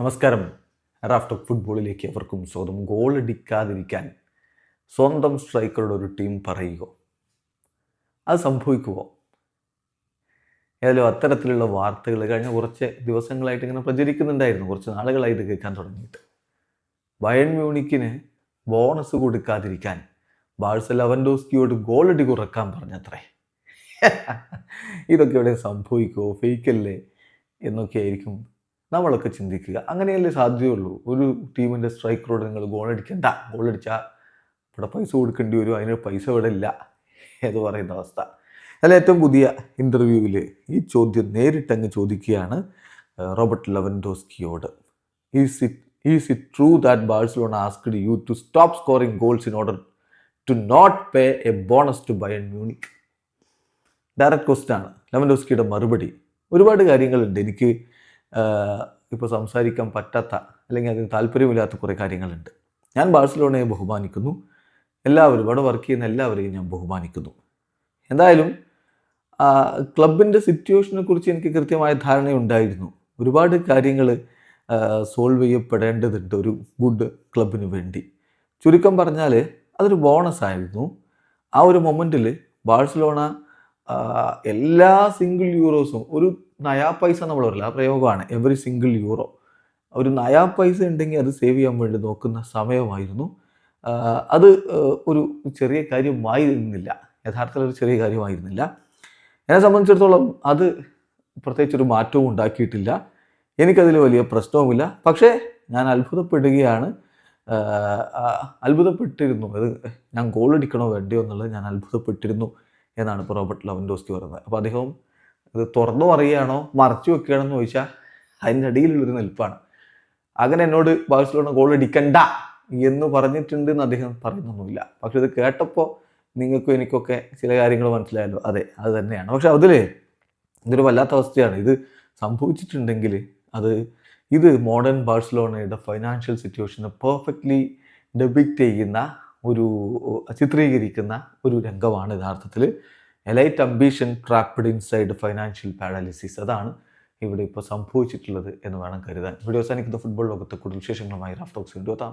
നമസ്കാരം. റാഫ്റ്റർ ഫുട്ബോളിലേക്ക് അവർക്കും സ്വന്തം ഗോൾ അടിക്കാതിരിക്കാൻ സ്വന്തം സ്ട്രൈക്കറുടെ ഒരു ടീം പറയുക. അത് സംഭവിക്കുമോ ഏതായാലും അത്തരത്തിലുള്ള വാർത്തകൾ കഴിഞ്ഞ കുറച്ച് ദിവസങ്ങളായിട്ട് ഇങ്ങനെ പ്രചരിക്കുന്നുണ്ടായിരുന്നു. കുറച്ച് നാളുകളായിട്ട് കേൾക്കാൻ തുടങ്ങിയിട്ട്. ബയൺ മ്യൂണിക്കിന് ബോണസ് കൊടുക്കാതിരിക്കാൻ ബാഴ്സ ലവൻഡോസ്കിയോട് ഗോൾ അടി കുറയ്ക്കാൻ പറഞ്ഞത്രേ. ഇതൊക്കെ ഇവിടെ സംഭവിക്കുമോ ഫേക്കല്ലേ എന്നൊക്കെ ആയിരിക്കും നമ്മളൊക്കെ ചിന്തിക്കുക. അങ്ങനെയല്ലേ സാധ്യതയുള്ളൂ. ഒരു ടീമിന്റെ സ്ട്രൈക്കറോട് നിങ്ങൾ ഗോൾ അടിച്ചാൽ ഇവിടെ പൈസ കൊടുക്കേണ്ടി വരും. അതിന് പൈസ ഇവിടെ ഇല്ല എന്ന് പറയുന്ന അവസ്ഥ. അതിൽ ഏറ്റവും പുതിയ ഇന്റർവ്യൂവിൽ ഈ ചോദ്യം നേരിട്ടങ്ങ് ചോദിക്കുകയാണ് Robert ലെവൻഡോസ്കിയോട്. Is it is it true that Barcelona asked you to stop scoring goals in order to not pay a bonus to Bayern Munich direct question ആണ്. ലെവൻഡോസ്കിയുടെ മറുപടി. ഒരുപാട് കാര്യങ്ങളുണ്ട്. എനിക്ക് ഇപ്പോൾ സംസാരിക്കാൻ പറ്റാത്ത അല്ലെങ്കിൽ അതിന് താല്പര്യമില്ലാത്ത കുറേ കാര്യങ്ങളുണ്ട്. ഞാൻ ബാഴ്സലോണയെ ബഹുമാനിക്കുന്നു. എല്ലാവരും ഇവിടെ വർക്ക് ചെയ്യുന്ന എല്ലാവരെയും ഞാൻ ബഹുമാനിക്കുന്നു. എന്തായാലും ക്ലബിന്റെ സിറ്റുവേഷനെ കുറിച്ച് എനിക്ക് കൃത്യമായ ധാരണയുണ്ടായിരുന്നു. ഒരുപാട് കാര്യങ്ങൾ സോൾവ് ചെയ്യപ്പെടേണ്ടതുണ്ട് ഒരു ഗുഡ് ക്ലബിന് വേണ്ടി. ചുരുക്കം പറഞ്ഞാൽ അതൊരു ബോണസ് ആയിരുന്നു. ആ ഒരു മൊമെന്റിൽ ബാഴ്സലോണ എല്ലാ സിംഗിൾ യൂറോസും ഒരു നയാ പൈസ നമ്മൾ പറയില്ല ആ പ്രയോഗമാണ് എവറി സിംഗിൾ യൂറോ ഒരു നയാ പൈസ ഉണ്ടെങ്കിൽ അത് സേവ് ചെയ്യാൻ വേണ്ടി നോക്കുന്ന സമയമായിരുന്നു. അത് ഒരു ചെറിയ കാര്യമായിരുന്നില്ല. യഥാർത്ഥത്തിൽ ഒരു ചെറിയ കാര്യമായിരുന്നില്ല. എന്നെ സംബന്ധിച്ചിടത്തോളം അത് പ്രത്യേകിച്ച് ഒരു മാറ്റവും ഉണ്ടാക്കിയിട്ടില്ല. എനിക്കതിൽ വലിയ പ്രശ്നവുമില്ല. പക്ഷേ ഞാൻ അത്ഭുതപ്പെടുകയാണ്. അത്ഭുതപ്പെട്ടിരുന്നു. അത് ഞാൻ ഗോൾ അടിക്കണോ വേണ്ടയോ എന്നുള്ളത് ഞാൻ അത്ഭുതപ്പെട്ടിരുന്നു. എന്നാണ് ഇപ്പോൾ റോബർട്ട് ലവൻഡോസ്കി പറയുന്നത്. അപ്പോൾ അദ്ദേഹം ഇത് തുറന്നു പറയുകയാണോ മറച്ചു വെക്കുകയാണോ എന്ന് ചോദിച്ചാൽ അതിന്റെ അടിയിലുള്ളൊരു നിൽപ്പാണ്. അങ്ങനെ എന്നോട് ബാഴ്സലോണ ഗോൾ അടിക്കണ്ട എന്ന് പറഞ്ഞിട്ടുണ്ട് എന്ന് അദ്ദേഹം പറയുന്നൊന്നുമില്ല. പക്ഷെ ഇത് കേട്ടപ്പോൾ നിങ്ങൾക്കും എനിക്കൊക്കെ ചില കാര്യങ്ങൾ മനസ്സിലായല്ലോ. അതെ അത് തന്നെയാണ്. പക്ഷെ അതിൽ ഇതൊരു വല്ലാത്ത അവസ്ഥയാണ്. ഇത് സംഭവിച്ചിട്ടുണ്ടെങ്കിൽ അത് ഇത് മോഡേൺ ബാഴ്സലോണയുടെ ഫൈനാൻഷ്യൽ സിറ്റുവേഷനെ പെർഫെക്റ്റ്ലി ഡെബിക്റ്റ് ചെയ്യുന്ന ഒരു ചിത്രീകരിക്കുന്ന ഒരു രംഗമാണ് യഥാർത്ഥത്തിൽ elite ambition trapped inside financial paralysis അതാണ് ഇവിടെ ഇപ്പോൾ സംഭവിച്ചിട്ടുള്ളത് എന്ന് വേണം കരുതാൻ. വീഡിയോ അവസാനിക്കുന്ന. ഫുട്ബോൾ ലോകത്തെ കൂടുതൽ വിശേഷങ്ങളുമായി റാഫ്റ്റോക്സ് കൊണ്ടുവെത്താം